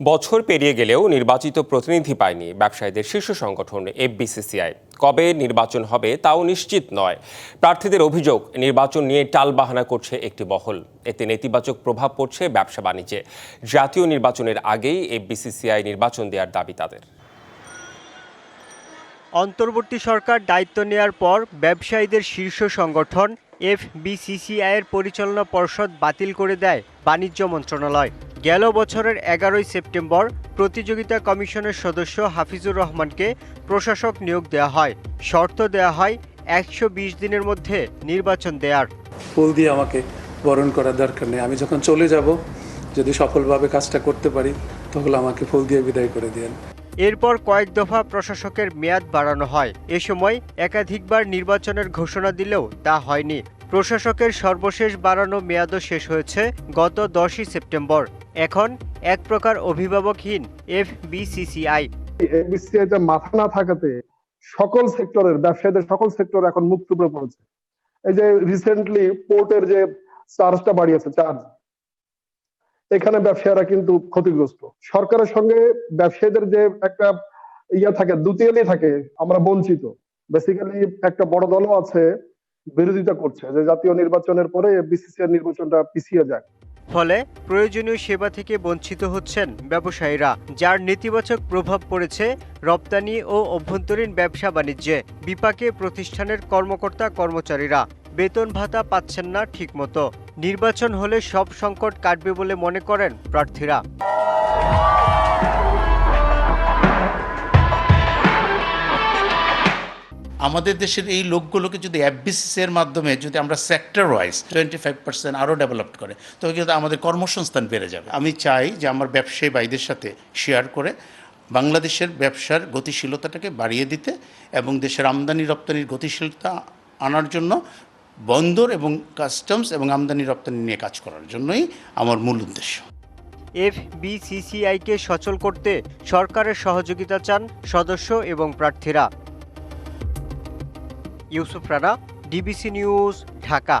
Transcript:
বছর পেরিয়ে গেলেও নির্বাচিত প্রতিনিধি পায়নি ব্যবসায়ীদের শীর্ষ সংগঠন এফবিসিসিআই। কবে নির্বাচন হবে তাও নিশ্চিত নয়। প্রার্থীদের অভিযোগ, নির্বাচন নিয়ে টালবাহানা করছে একটি বহল এতে নেতিবাচক প্রভাব পড়ছে ব্যবসা বাণিজ্যে। জাতীয় নির্বাচনের আগেই এফবিসিসিআই নির্বাচন দেওয়ার দাবি তাদের। অন্তর্বর্তী সরকার দায়িত্ব নেয়ার পর ব্যবসায়ীদের শীর্ষ সংগঠন এফবিসিসিআই এর পরিচালনা পর্ষদ বাতিল করে দেয় বাণিজ্য মন্ত্রণালয়। গেল বছরের এগারোই সেপ্টেম্বর প্রতিযোগিতা কমিশনের সদস্য হাফিজুর রহমানকে প্রশাসক নিয়োগ দেওয়া হয়। শর্ত দেওয়া হয় একশো বিশ দিনের মধ্যে নির্বাচন দেয়ার। ফুল দিয়ে আমাকে বরণ করার দরকার নেই। আমি যখন চলে যাব যদি সফলভাবে কাজটা করতে পারি তাহলে আমাকে ফুল দিয়ে বিদায় করে দিয়েন। এরপর কয়েক দফা প্রশাসকের মেয়াদ বাড়ানো হয়। এ সময় একাধিকবার নির্বাচনের ঘোষণা দিলেও তা হয়নি। প্রশাসকের সর্বশেষ বাড়ানো মেয়াদও শেষ হয়েছে গত দশই সেপ্টেম্বর। এখন এক প্রকার অভিভাবকহীন এফবিসিসিআই। এফবিসিআইটা মাথা না থাকাতে সকল সেক্টরের ব্যবসায়ীদের সকল সেক্টর এখন মুক্ত পড়েছে। এই যে রিসেন্টলি পোর্টের যে চার্জটা বাড়িয়েছে চার্জ এখানে ব্যবসায়ীরা কিন্তু ক্ষতিগ্রস্ত। সরকারের সঙ্গে ব্যবসায়ীদের যে একটা ইয়া থাকে দুতিয়ালি থাকে, আমরা বঞ্চিত। বেসিক্যালি একটা বড় দলও আছে বিরোধিতা করছে যে জাতীয় নির্বাচনের পরে বিসিসিআই নির্বাচনটা পিছিয়ে যায়। ফলে প্রয়োজনীয় সেবা থেকে বঞ্চিত হচ্ছেন ব্যবসায়ীরা, যার নেতিবাচক প্রভাব পড়েছে রপ্তানি ও অভ্যন্তরীণ ব্যবসা বাণিজ্যে, বিপাকে প্রতিষ্ঠানের কর্মকর্তা কর্মচারীরা। বেতন ভাতা পাচ্ছেন না ঠিকমতো। নির্বাচন হলে সব সংকট কাটবে বলে মনে করেন প্রার্থীরা। আমাদের দেশের এই লোকগুলোকে যদি এফবিসিসি এর মাধ্যমে যদি আমরা sector wise twenty five percent আরও ডেভেলপ করে, তবে কিন্তু আমাদের কর্মসংস্থান বেড়ে যাবে। আমি চাই যে আমার ব্যবসায়ী ভাইদের সাথে শেয়ার করে বাংলাদেশের ব্যবসার গতিশীলতাটাকে বাড়িয়ে দিতে এবং দেশের আমদানি রপ্তানির গতিশীলতা আনার জন্য বন্দর এবং কাস্টমস এবং আমদানি রপ্তানি নিয়ে কাজ করার জন্যই আমার মূল উদ্দেশ্য। এফবিসিসিআইকে সচল করতে সরকারের সহযোগিতা চান সদস্য এবং প্রার্থীরা। Yusuf Rana DBC news Dhaka.